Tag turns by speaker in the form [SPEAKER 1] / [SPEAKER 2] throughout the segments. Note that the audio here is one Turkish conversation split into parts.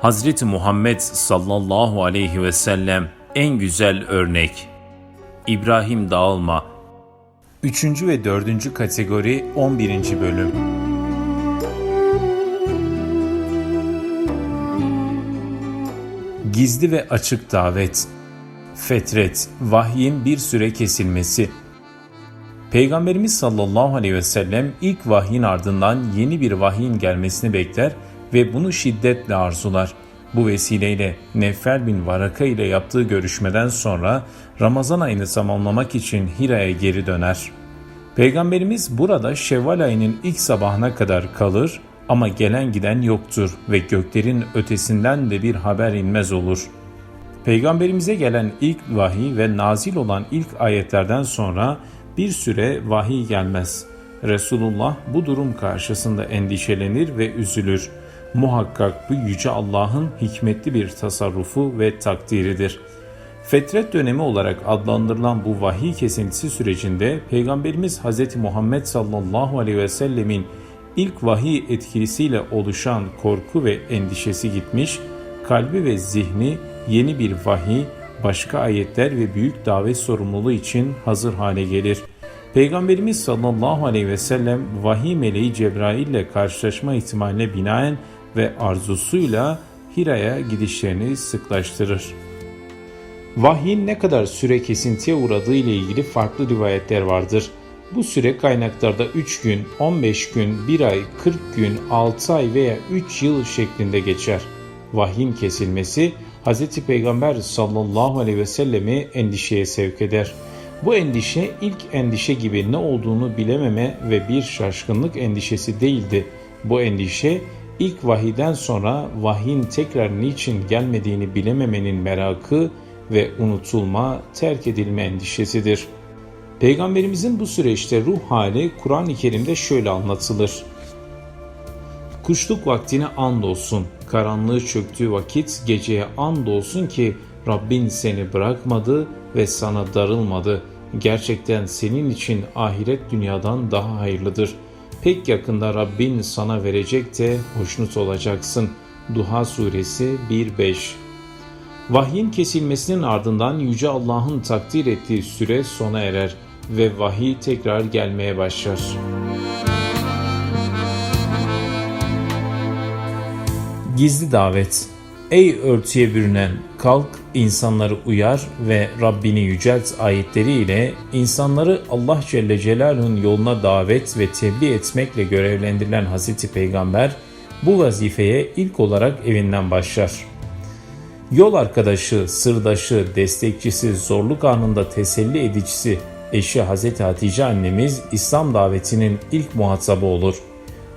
[SPEAKER 1] Hazreti Muhammed sallallahu aleyhi ve sellem en güzel örnek. İbrahim Dağılma 3. ve 4. kategori 11. bölüm Gizli ve açık davet Fetret, vahyin bir süre kesilmesi Peygamberimiz sallallahu aleyhi ve sellem ilk vahyin ardından yeni bir vahyin gelmesini bekler ve bunu şiddetle arzular. Bu vesileyle Neffel bin Varaka ile yaptığı görüşmeden sonra Ramazan ayını tamamlamak için Hira'ya geri döner. Peygamberimiz burada Şevval ayının ilk sabahına kadar kalır ama gelen giden yoktur ve göklerin ötesinden de bir haber inmez olur. Peygamberimize gelen ilk vahiy ve nazil olan ilk ayetlerden sonra bir süre vahiy gelmez. Resulullah bu durum karşısında endişelenir ve üzülür. Muhakkak bu yüce Allah'ın hikmetli bir tasarrufu ve takdiridir. Fetret dönemi olarak adlandırılan bu vahiy kesintisi sürecinde Peygamberimiz Hz. Muhammed sallallahu aleyhi ve sellemin ilk vahiy etkisiyle oluşan korku ve endişesi gitmiş, kalbi ve zihni yeni bir vahiy, başka ayetler ve büyük davet sorumluluğu için hazır hale gelir. Peygamberimiz sallallahu aleyhi ve sellem vahiy meleği Cebrail ile karşılaşma ihtimaline binaen ve arzusuyla Hira'ya gidişlerini sıklaştırır. Vahyin ne kadar süre kesintiye uğradığı ile ilgili farklı rivayetler vardır. Bu süre kaynaklarda 3 gün, 15 gün, 1 ay, 40 gün, 6 ay veya 3 yıl şeklinde geçer. Vahyin kesilmesi Hz. Peygamber sallallahu aleyhi ve sellemi endişeye sevk eder. Bu endişe ilk endişe gibi ne olduğunu bilememe ve bir şaşkınlık endişesi değildi. Bu endişe ilk vahiden sonra vahyin tekrar niçin gelmediğini bilememenin merakı ve unutulma, terk edilme endişesidir. Peygamberimizin bu süreçte ruh hali Kur'an-ı Kerim'de şöyle anlatılır. Kuşluk vaktine andolsun, karanlığı çöktüğü vakit geceye andolsun ki Rabbin seni bırakmadı ve sana darılmadı. Gerçekten senin için ahiret dünyadan daha hayırlıdır. Pek yakında Rabbin sana verecek de hoşnut olacaksın. Duha suresi 1-5 Vahyin kesilmesinin ardından Yüce Allah'ın takdir ettiği süre sona erer ve vahiy tekrar gelmeye başlar. Gizli davet Ey örtüye bürünen kalk insanları uyar ve Rabbini yücelt ayetleriyle insanları Allah Celle Celaluhu'nun yoluna davet ve tebliğ etmekle görevlendirilen Hazreti Peygamber bu vazifeye ilk olarak evinden başlar. Yol arkadaşı, sırdaşı, destekçisi, zorluk anında teselli edicisi eşi Hazreti Hatice annemiz İslam davetinin ilk muhatabı olur.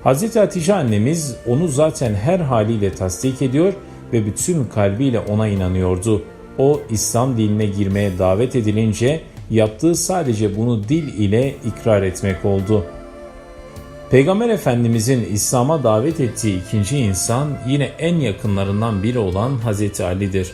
[SPEAKER 1] Hazreti Hatice annemiz onu zaten her haliyle tasdik ediyor ve bütün kalbiyle ona inanıyordu. O İslam dinine girmeye davet edilince yaptığı sadece bunu dil ile ikrar etmek oldu. Peygamber Efendimizin İslam'a davet ettiği ikinci insan yine en yakınlarından biri olan Hazreti Ali'dir.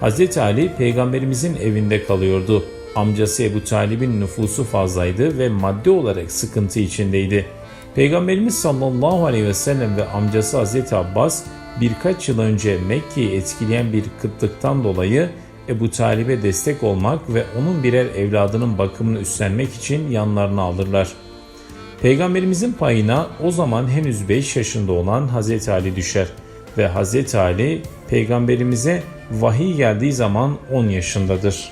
[SPEAKER 1] Hazreti Ali peygamberimizin evinde kalıyordu. Amcası Ebu Talib'in nüfusu fazlaydı ve maddi olarak sıkıntı içindeydi. Peygamberimiz sallallahu aleyhi ve sellem ve amcası Hazreti Abbas birkaç yıl önce Mekke'yi etkileyen bir kıtlıktan dolayı Ebu Talib'e destek olmak ve onun birer evladının bakımını üstlenmek için yanlarına alırlar. Peygamberimizin payına o zaman henüz 5 yaşında olan Hazreti Ali düşer ve Hazreti Ali peygamberimize vahiy geldiği zaman 10 yaşındadır.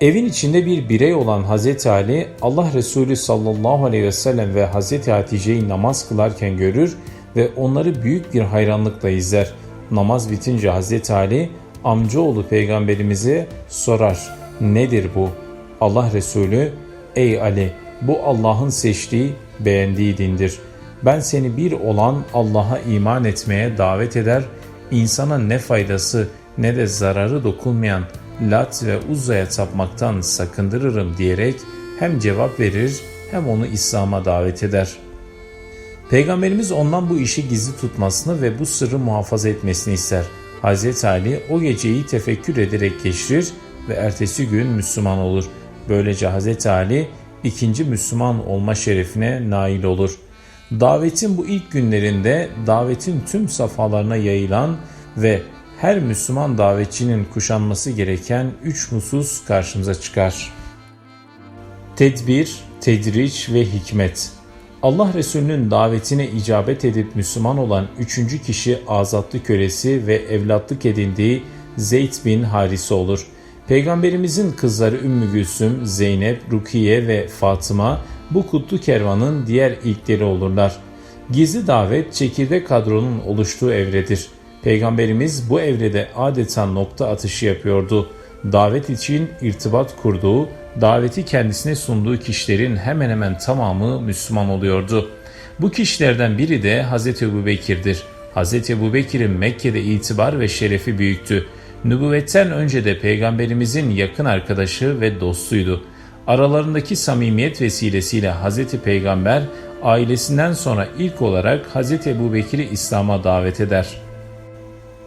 [SPEAKER 1] Evin içinde bir birey olan Hazreti Ali Allah Resulü sallallahu aleyhi ve sellem ve Hazreti Hatice'yi namaz kılarken görür ve onları büyük bir hayranlıkla izler. Namaz bitince Hazreti Ali amcaoğlu peygamberimize sorar. Nedir bu? Allah Resulü ey Ali bu Allah'ın seçtiği beğendiği dindir. Ben seni bir olan Allah'a iman etmeye davet eder, insana ne faydası ne de zararı dokunmayan Lat ve Uzza'ya tapmaktan sakındırırım diyerek hem cevap verir hem onu İslam'a davet eder. Peygamberimiz ondan bu işi gizli tutmasını ve bu sırrı muhafaza etmesini ister. Hz. Ali o geceyi tefekkür ederek geçirir ve ertesi gün Müslüman olur. Böylece Hz. Ali ikinci Müslüman olma şerefine nail olur. Davetin bu ilk günlerinde davetin tüm safhalarına yayılan ve her Müslüman davetçinin kuşanması gereken üç husus karşımıza çıkar. Tedbir, tedriç ve hikmet. Allah Resulü'nün davetine icabet edip Müslüman olan üçüncü kişi azatlı kölesi ve evlatlık edindiği Zeyd bin Harise olur. Peygamberimizin kızları Ümmü Gülsüm, Zeynep, Rukiye ve Fatıma bu kutlu kervanın diğer ilkleri olurlar. Gizli davet çekirdek kadronun oluştuğu evredir. Peygamberimiz bu evrede adeta nokta atışı yapıyordu. Davet için irtibat kurduğu, daveti kendisine sunduğu kişilerin hemen hemen tamamı Müslüman oluyordu. Bu kişilerden biri de Hz. Ebu Bekir'dir. Hz. Ebu Bekir'in Mekke'de itibar ve şerefi büyüktü. Nübüvvetten önce de peygamberimizin yakın arkadaşı ve dostuydu. Aralarındaki samimiyet vesilesiyle Hz. Peygamber ailesinden sonra ilk olarak Hz. Ebu Bekir'i İslam'a davet eder.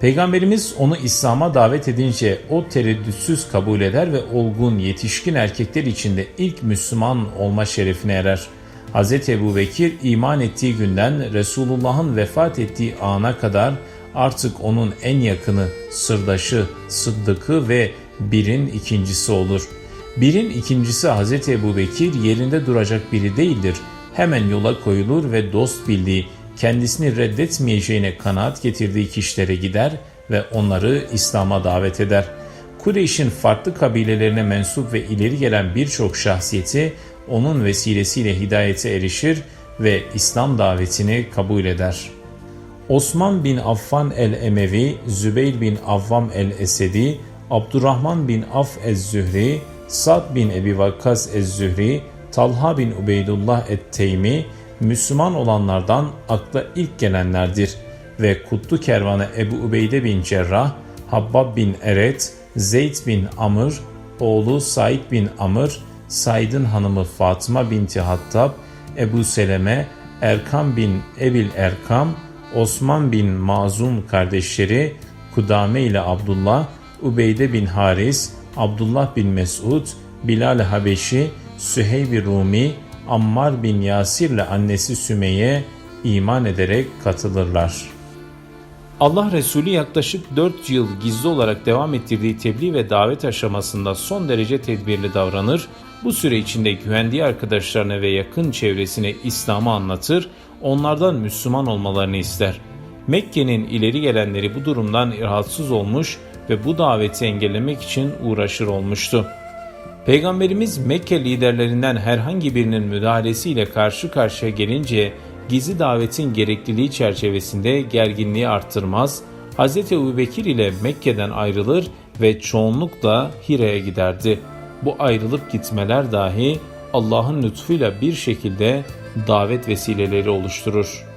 [SPEAKER 1] Peygamberimiz onu İslam'a davet edince o tereddütsüz kabul eder ve olgun yetişkin erkekler içinde ilk Müslüman olma şerefine erer. Hz. Ebu Bekir iman ettiği günden Resulullah'ın vefat ettiği ana kadar artık onun en yakını, sırdaşı, sıddıkı ve birin ikincisi olur. Birin ikincisi Hz. Ebu Bekir yerinde duracak biri değildir. Hemen yola koyulur ve dost bildiği, kendisini reddetmeyeceğine kanaat getirdiği kişilere gider ve onları İslam'a davet eder. Kureyş'in farklı kabilelerine mensup ve ileri gelen birçok şahsiyeti onun vesilesiyle hidayete erişir ve İslam davetini kabul eder. Osman bin Affan el-Emevi, Zübeyir bin Avvam el-Esedi, Abdurrahman bin Af ez-Zühri, Sad bin Ebi Vakkas ez-Zühri, Talha bin Ubeydullah et-Teymi, Müslüman olanlardan akla ilk gelenlerdir ve Kutlu Kervanı Ebu Ubeyde bin Cerrah, Habbab bin Eret, Zeyd bin Amr, oğlu Said bin Amr, Said'in hanımı Fatıma binti Hattab, Ebu Seleme, Erkam bin Ebil Erkam, Osman bin Mazun kardeşleri Kudame ile Abdullah, Ubeyde bin Haris, Abdullah bin Mesud, Bilal Habeşi, Süheyb Rumi, Ammar bin Yasir ile annesi Sümeyye iman ederek katılırlar. Allah Resulü yaklaşık 4 yıl gizli olarak devam ettirdiği tebliğ ve davet aşamasında son derece tedbirli davranır, bu süre içinde güvendiği arkadaşlarına ve yakın çevresine İslam'ı anlatır, onlardan Müslüman olmalarını ister. Mekke'nin ileri gelenleri bu durumdan rahatsız olmuş ve bu daveti engellemek için uğraşır olmuştu. Peygamberimiz Mekke liderlerinden herhangi birinin müdahalesiyle karşı karşıya gelince gizli davetin gerekliliği çerçevesinde gerginliği arttırmaz, Hz. Ebu Bekir ile Mekke'den ayrılır ve çoğunlukla Hire'ye giderdi. Bu ayrılıp gitmeler dahi Allah'ın lütfuyla bir şekilde davet vesileleri oluşturur.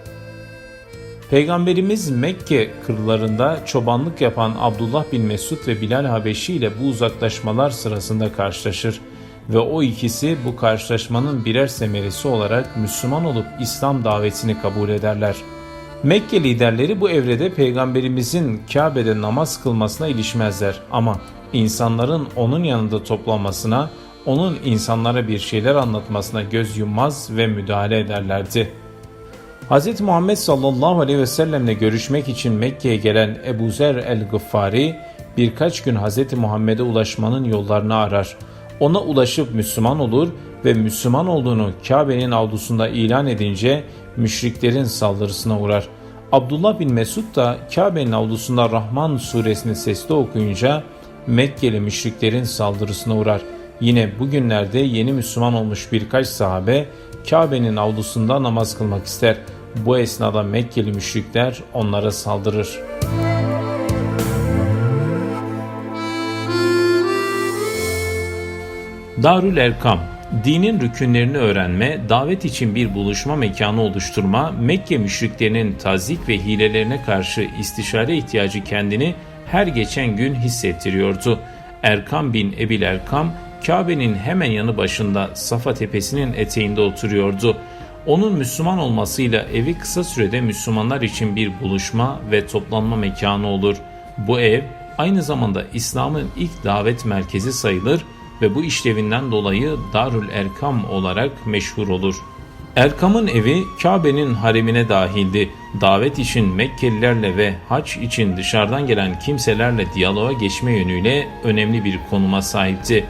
[SPEAKER 1] Peygamberimiz Mekke kırlarında çobanlık yapan Abdullah bin Mesud ve Bilal Habeşi ile bu uzaklaşmalar sırasında karşılaşır ve o ikisi bu karşılaşmanın birer semeresi olarak Müslüman olup İslam davetini kabul ederler. Mekke liderleri bu evrede peygamberimizin Kabe'de namaz kılmasına ilişmezler ama insanların onun yanında toplanmasına, onun insanlara bir şeyler anlatmasına göz yummaz ve müdahale ederlerdi. Hz. Muhammed sallallahu aleyhi ve sellemle görüşmek için Mekke'ye gelen Ebu Zer el-Gıffari birkaç gün Hz. Muhammed'e ulaşmanın yollarını arar. Ona ulaşıp Müslüman olur ve Müslüman olduğunu Kabe'nin avlusunda ilan edince müşriklerin saldırısına uğrar. Abdullah bin Mesud da Kabe'nin avlusunda Rahman suresini sesli okuyunca Mekkeli müşriklerin saldırısına uğrar. Yine bugünlerde yeni Müslüman olmuş birkaç sahabe Kabe'nin avlusunda namaz kılmak ister. Bu esnada Mekkeli müşrikler onlara saldırır. Darül Erkam Dinin rükünlerini öğrenme, davet için bir buluşma mekanı oluşturma, Mekke müşriklerinin tazik ve hilelerine karşı istişare ihtiyacı kendini her geçen gün hissettiriyordu. Erkam bin Ebil Erkam, Kabe'nin hemen yanı başında Safa tepesinin eteğinde oturuyordu. Onun Müslüman olmasıyla evi kısa sürede Müslümanlar için bir buluşma ve toplanma mekanı olur. Bu ev aynı zamanda İslam'ın ilk davet merkezi sayılır ve bu işlevinden dolayı Darül Erkam olarak meşhur olur. Erkam'ın evi Kabe'nin haremine dahildi. Davet için Mekkelilerle ve haç için dışarıdan gelen kimselerle diyaloğa geçme yönüyle önemli bir konuma sahipti.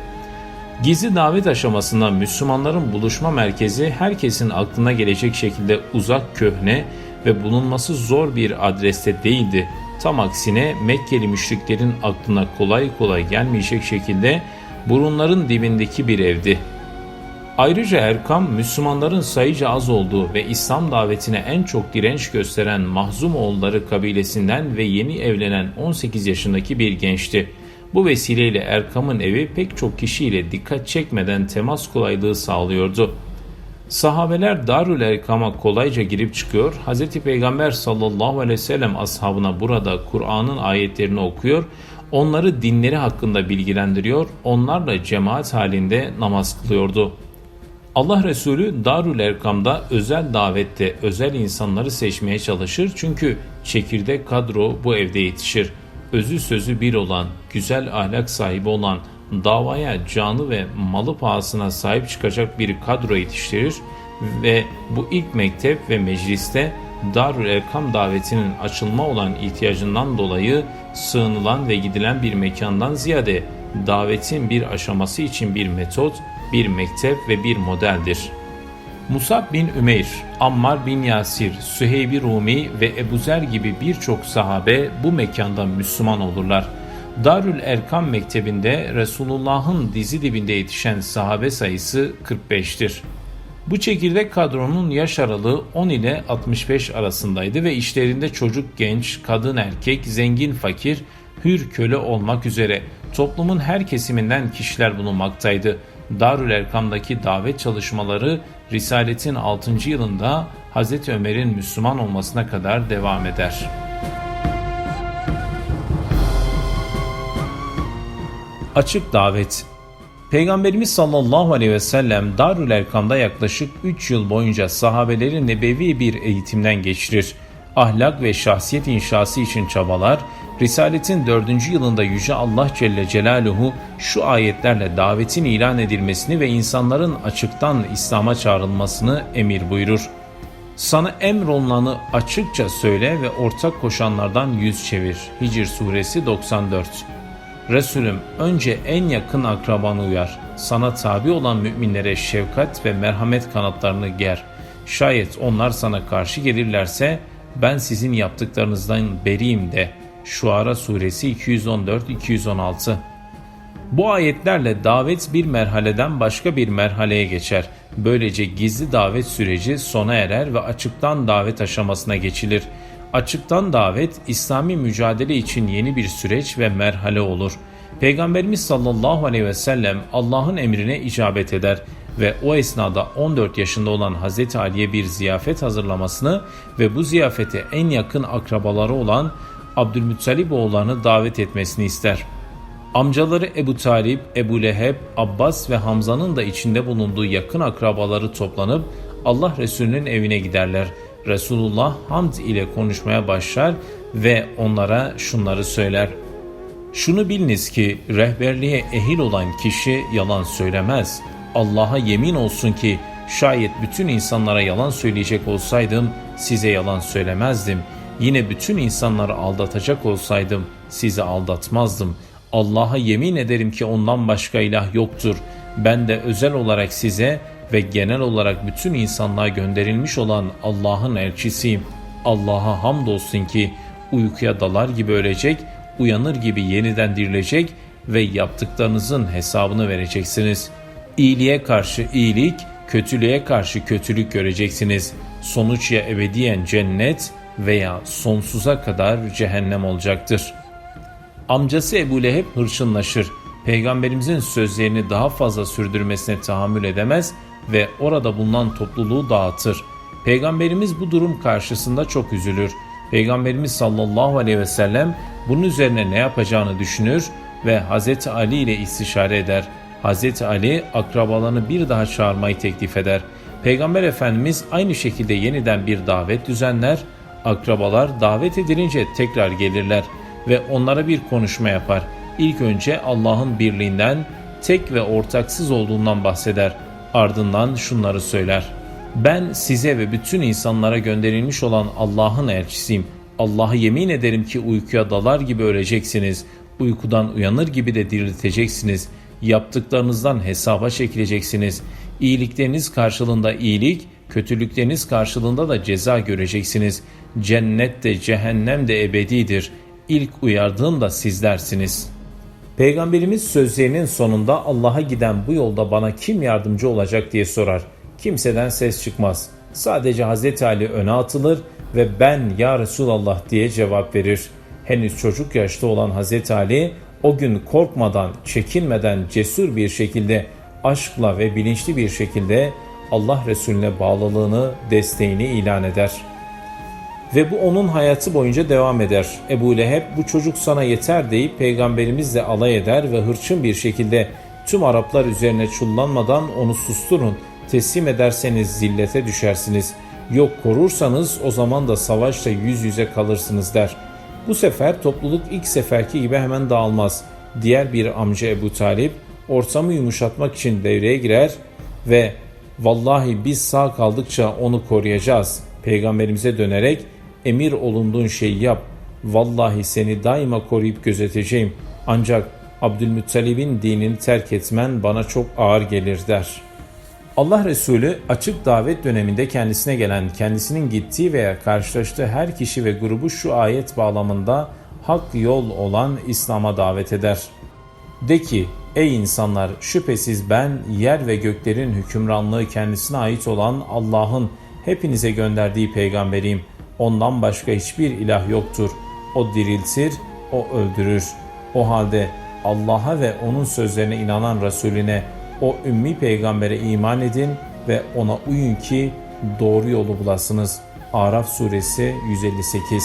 [SPEAKER 1] Gizli davet aşamasında Müslümanların buluşma merkezi herkesin aklına gelecek şekilde uzak köhne ve bulunması zor bir adreste değildi. Tam aksine Mekkeli müşriklerin aklına kolay kolay gelmeyecek şekilde burunların dibindeki bir evdi. Ayrıca Erkam, Müslümanların sayıca az olduğu ve İslam davetine en çok direnç gösteren Mahzumoğulları kabilesinden ve yeni evlenen 18 yaşındaki bir gençti. Bu vesileyle Erkam'ın evi pek çok kişiyle dikkat çekmeden temas kolaylığı sağlıyordu. Sahabeler Darül Erkam'a kolayca girip çıkıyor, Hz. Peygamber sallallahu aleyhi ve sellem ashabına burada Kur'an'ın ayetlerini okuyor, onları dinleri hakkında bilgilendiriyor, onlarla cemaat halinde namaz kılıyordu. Allah Resulü Darül Erkam'da özel davette özel insanları seçmeye çalışır çünkü çekirdek kadro bu evde yetişir. Özü sözü bir olan, güzel ahlak sahibi olan, davaya canı ve malı pahasına sahip çıkacak bir kadro yetiştirir ve bu ilk mektep ve mecliste Darül Erkam davetinin açılma olan ihtiyacından dolayı sığınılan ve gidilen bir mekandan ziyade davetin bir aşaması için bir metot, bir mektep ve bir modeldir. Musab bin Ümeyr, Ammar bin Yasir, Süheyb Rumi ve Ebu Zer gibi birçok sahabe bu mekanda Müslüman olurlar. Darül Erkam Mektebi'nde Resulullah'ın dizi dibinde yetişen sahabe sayısı 45'tir. Bu çekirdek kadronun yaş aralığı 10 ile 65 arasındaydı ve işlerinde çocuk, genç, kadın, erkek, zengin, fakir, hür, köle olmak üzere toplumun her kesiminden kişiler bulunmaktaydı. Darül Erkam'daki davet çalışmaları Risaletin 6. yılında Hz. Ömer'in Müslüman olmasına kadar devam eder. Açık davet Peygamberimiz sallallahu aleyhi ve sellem Darül Erkam'da yaklaşık 3 yıl boyunca sahabeleri nebevi bir eğitimden geçirir. Ahlak ve şahsiyet inşası için çabalar, Risaletin 4. yılında Yüce Allah Celle Celaluhu şu ayetlerle davetin ilan edilmesini ve insanların açıktan İslam'a çağrılmasını emir buyurur. Sana emrolunanı açıkça söyle ve ortak koşanlardan yüz çevir. Hicr suresi 94 Resulüm önce en yakın akrabanı uyar. Sana tabi olan müminlere şefkat ve merhamet kanatlarını ger. Şayet onlar sana karşı gelirlerse ben sizin yaptıklarınızdan beriyim de. Şuara suresi 214-216 Bu ayetlerle davet bir merhaleden başka bir merhaleye geçer. Böylece gizli davet süreci sona erer ve açıktan davet aşamasına geçilir. Açıktan davet İslami mücadele için yeni bir süreç ve merhale olur. Peygamberimiz sallallahu aleyhi ve sellem Allah'ın emrine icabet eder ve o esnada 14 yaşında olan Hazreti Ali'ye bir ziyafet hazırlamasını ve bu ziyafete en yakın akrabaları olan Abdülmuttalip oğullarını davet etmesini ister. Amcaları Ebu Talip, Ebu Leheb, Abbas ve Hamza'nın da içinde bulunduğu yakın akrabaları toplanıp Allah Resulü'nün evine giderler. Resulullah hamd ile konuşmaya başlar ve onlara şunları söyler. Şunu biliniz ki rehberliğe ehil olan kişi yalan söylemez. Allah'a yemin olsun ki şayet bütün insanlara yalan söyleyecek olsaydım size yalan söylemezdim. Yine bütün insanları aldatacak olsaydım sizi aldatmazdım. Allah'a yemin ederim ki ondan başka ilah yoktur. Ben de özel olarak size ve genel olarak bütün insanlığa gönderilmiş olan Allah'ın elçisiyim. Allah'a hamdolsun ki uykuya dalar gibi ölecek, uyanır gibi yeniden dirilecek ve yaptıklarınızın hesabını vereceksiniz. İyiliğe karşı iyilik, kötülüğe karşı kötülük göreceksiniz. Sonuç ya ebediyen cennet veya sonsuza kadar cehennem olacaktır. Amcası Ebu Leheb hırçınlaşır. Peygamberimizin sözlerini daha fazla sürdürmesine tahammül edemez ve orada bulunan topluluğu dağıtır. Peygamberimiz bu durum karşısında çok üzülür. Peygamberimiz sallallahu aleyhi ve sellem bunun üzerine ne yapacağını düşünür ve Hz. Ali ile istişare eder. Hz. Ali akrabalarını bir daha çağırmayı teklif eder. Peygamber Efendimiz aynı şekilde yeniden bir davet düzenler. Akrabalar davet edilince tekrar gelirler ve onlara bir konuşma yapar. İlk önce Allah'ın birliğinden, tek ve ortaksız olduğundan bahseder. Ardından şunları söyler. Ben size ve bütün insanlara gönderilmiş olan Allah'ın elçisiyim. Allah'ı yemin ederim ki uykuya dalar gibi öleceksiniz. Uykudan uyanır gibi de dirilteceksiniz. Yaptıklarınızdan hesaba çekileceksiniz. İyilikleriniz karşılığında iyilik, kötülükleriniz karşılığında da ceza göreceksiniz. Cennet de cehennem de ebedidir. İlk uyardığım da sizlersiniz.'' Peygamberimiz sözlerinin sonunda Allah'a giden bu yolda bana kim yardımcı olacak diye sorar. Kimseden ses çıkmaz. Sadece Hazreti Ali öne atılır ve ben ya Resulallah diye cevap verir. Henüz çocuk yaşta olan Hazreti Ali o gün korkmadan, çekinmeden cesur bir şekilde, aşkla ve bilinçli bir şekilde Allah Resulüne bağlılığını, desteğini ilan eder.'' Ve bu onun hayatı boyunca devam eder. Ebu Leheb bu çocuk sana yeter deyip peygamberimizle alay eder ve hırçın bir şekilde tüm Araplar üzerine çullanmadan onu susturun. Teslim ederseniz zillete düşersiniz. Yok korursanız o zaman da savaşta yüz yüze kalırsınız der. Bu sefer topluluk ilk seferki gibi hemen dağılmaz. Diğer bir amca Ebu Talip ortamı yumuşatmak için devreye girer ve vallahi biz sağ kaldıkça onu koruyacağız. Peygamberimize dönerek emir olunduğun şeyi yap. Vallahi seni daima koruyup gözeteceğim. Ancak Abdülmuttalib'in dinini terk etmen bana çok ağır gelir der. Allah Resulü açık davet döneminde kendisine gelen, kendisinin gittiği veya karşılaştığı her kişi ve grubu şu ayet bağlamında hak yol olan İslam'a davet eder. De ki ey insanlar şüphesiz ben yer ve göklerin hükümranlığı kendisine ait olan Allah'ın hepinize gönderdiği peygamberiyim. Ondan başka hiçbir ilah yoktur. O diriltir, o öldürür. O halde Allah'a ve onun sözlerine inanan Resulüne, o ümmi peygambere iman edin ve ona uyun ki doğru yolu bulasınız. Araf suresi 158